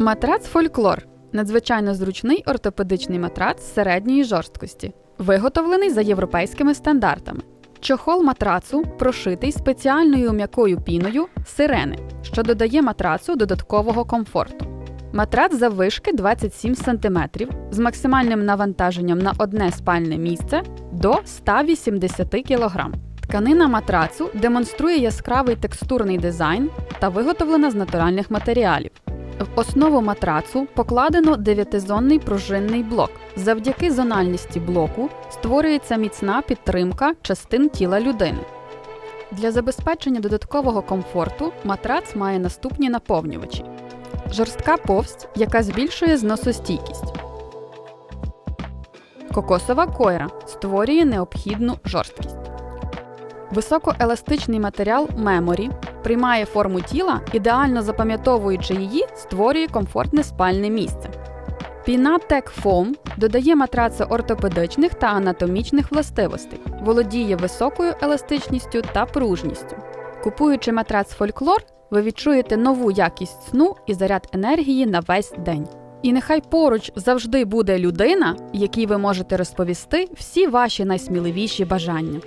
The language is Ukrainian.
Матрац фольклор надзвичайно зручний ортопедичний матрац середньої жорсткості, виготовлений за європейськими стандартами. Чохол матрацу прошитий спеціальною м'якою піною сирени, що додає матрацу додаткового комфорту. Матрац заввишки 27 см з максимальним навантаженням на одне спальне місце до 180 кг. Тканина матрацу демонструє яскравий текстурний дизайн та виготовлена з натуральних матеріалів. В основу матрацу покладено дев'ятизонний пружинний блок. Завдяки зональності блоку створюється міцна підтримка частин тіла людини. Для забезпечення додаткового комфорту матрац має наступні наповнювачі: жорстка повсть, яка збільшує зносостійкість. Кокосова койра створює необхідну жорсткість. Високоеластичний матеріал меморі приймає форму тіла, ідеально запам'ятовуючи її, створює комфортне спальне місце. Пінатек Foam додає матраци ортопедичних та анатомічних властивостей, володіє високою еластичністю та пружністю. Купуючи матрац фольклор, ви відчуєте нову якість сну і заряд енергії на весь день. І нехай поруч завжди буде людина, якій ви можете розповісти всі ваші найсміливіші бажання.